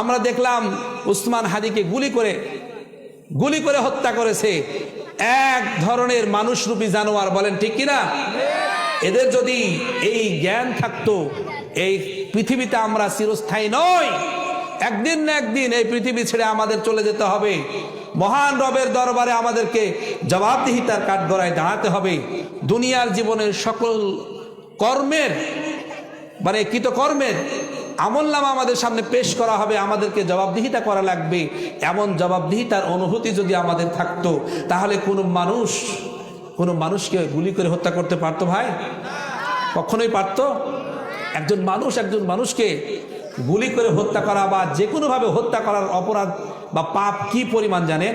আমরা দেখলাম উসমান হাদিকে গুলি করে গুলি করে হত্যা করেছে। এক ধরনের মানুষরূপী জানোয়ার বলেন, ঠিক কিনা? এদের যদি এই জ্ঞান থাকতো, এই পৃথিবীতে আমরা চিরস্থায়ী নই। একদিন না একদিন এই পৃথিবী ছেড়ে আমাদের চলে যেতে হবে। মহান রবের দরবারে আমাদেরকে জবাবদিহিতার কাঠগড়ায় দাঁড়াতে হবে। দুনিয়ার জীবনের সকল কর্মের মানে কৃতকর্মের আমল নামা আমাদের সামনে পেশ করা হবে, আমাদেরকে জবাবদিহিতা করা লাগবে। এমন জবাবদিহিতার অনুভূতি যদি আমাদের থাকতো, তাহলে কোনো মানুষ, কোনো মানুষকে গুলি করে হত্যা করতে পারতো ভাই? কখনোই পারতো? একজন মানুষ একজন মানুষকে গুলি করে হত্যা করা বা যে কোনোভাবে হত্যা করার অপরাধ বা পাপ কি পরিমাণ জানেন?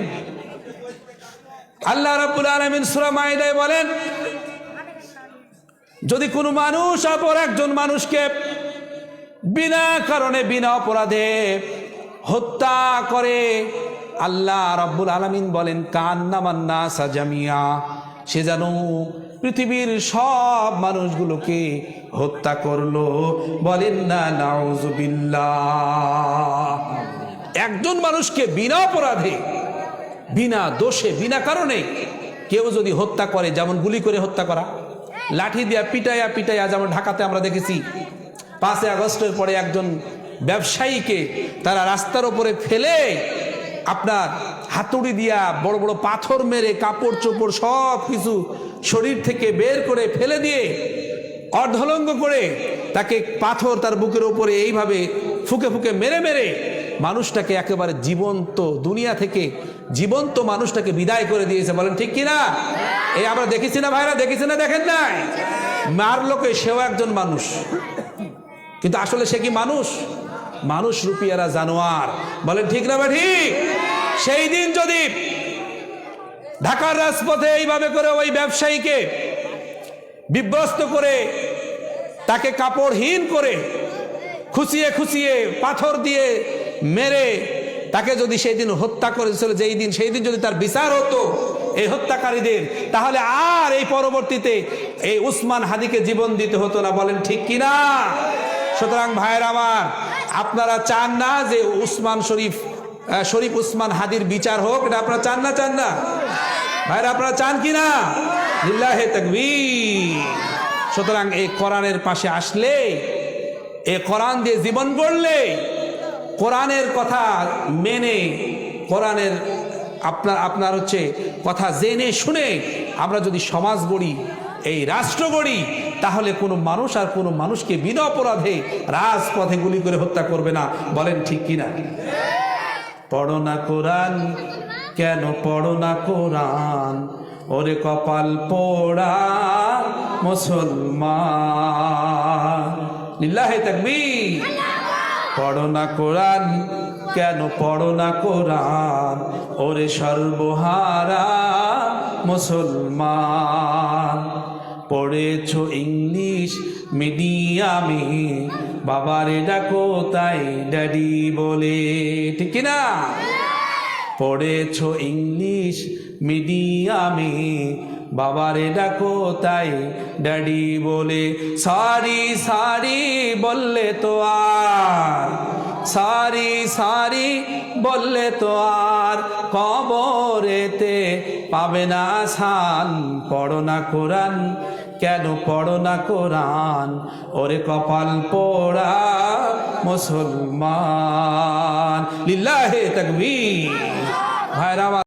আল্লাহ রাব্বুল আলামিন সূরা মাইদায় বলেন, যদি কোনো মানুষ অপর একজন মানুষকে বিনা কারণে, বিনা অপরাধে হত্যা করে। আল্লাহ রাব্বুল আলামিন বলেন কান্নামান্না সাজামিয়া সে যেন পৃথিবীর সব মানুষগুলোকে হত্যা করল। বলেন, না নাউজুবিল্লাহ একজন মানুষকে বিনা অপরাধে, বিনা দোষে, বিনা কারণে কেউ যদি হত্যা করে, যেমন গুলি করে হত্যা করা, লাঠি দিয়া পিটাইয়া পিটাইয়া যেমন ঢাকাতে আমরা দেখেছি পাঁচই আগস্টের পরে একজন ব্যবসায়ীকে তারা রাস্তার ওপরে ফেলে আপনার হাতুড়ি দিয়া বড় বড় পাথর মেরে কাপড় চোপড় সব কিছু শরীর থেকে বের করে ফেলে দিয়ে অর্ধলঙ্গ করে তাকে পাথর তার বুকের উপরে এইভাবে ফুকে ফুকে মেরে মেরে মানুষটাকে একেবারে জীবন্ত দুনিয়া থেকে জীবন্ত মানুষটাকে বিদায় করে দিয়েছে। বলেন, ঠিক কিনা? এই আমরা দেখেছি না ভাইরা, দেখেছি না দেখেন নাই? মারলোকে সেও একজন মানুষ। কিন্তু আসলে সে কি মানুষ? মানুষ রূপিয়ারা জানোয়ার। বলেন ঠিক না বা ঠিক সেই দিন যদি ঢাকার রাজপথে এইভাবে করে ওই ব্যবসায়ীকে বিভ্রস্ত করে তাকে কাপড়হীন করে খুশিয়ে খুশিয়ে পাথর দিয়ে মেরে তাকে যদি সেই দিন হত্যা করেছিল, যেই দিন, সেই দিন যদি তার বিচার হতো এই হত্যাকারীদের, তাহলে আর এই পরবর্তীতে এই উসমান হাদিকে জীবন দিতে হতো না। বলেন, ঠিক কিনা? সুতরাং ভাইয়ের আমার, আপনারা চান না যে উসমান শরীফ শরীফ উসমান হাদির বিচার হোক, এটা আপনারা চান না চান না? ভাইরা আপনারা চান কি না? লিল্লাহে তাকবীর। সুতরাং এই কোরআনের পাশে আসলে এ কোরআন দিয়ে জীবন গড়লে, কোরআনের কথা মেনে, কোরআনের আপনার আপনার হচ্ছে কথা জেনে শুনে আমরা যদি সমাজ গড়ি, এই রাষ্ট্র গড়ি তাহলে কোনো মানুষ আর কোনো মানুষকে বিনা অপরাধে রাজপথে গুলি করে হত্যা করবে না। বলেন ঠিক কিনা? পড়ো না কোরআন, কেন পড়ো না কোরআন? ওরে কপাল পোড়া মুসলমান। পড়ো না কোরআন, কেন পড়ো না কোরআন? ওরে সর্বহারা মুসলমান। পড়েছ ইংলিশ মিডিয়ামে। বাবারে ডাকো তাই ড্যাডি বলে। ঠিক না পড়েছ ইংলিশ মিডিয়ামে। বাবারে ডাকো তাই ড্যাডি বলে। সারি সারি বললে তো আর। সারি সারি বললে তো আর। কবরেতে পাবে না সান পড়ো না কোরআন। কেন পড়ো না কোরআন? ওরে কপাল পোড়া মুসলমান। লিল্লাহে তাকবীর। ভাইরা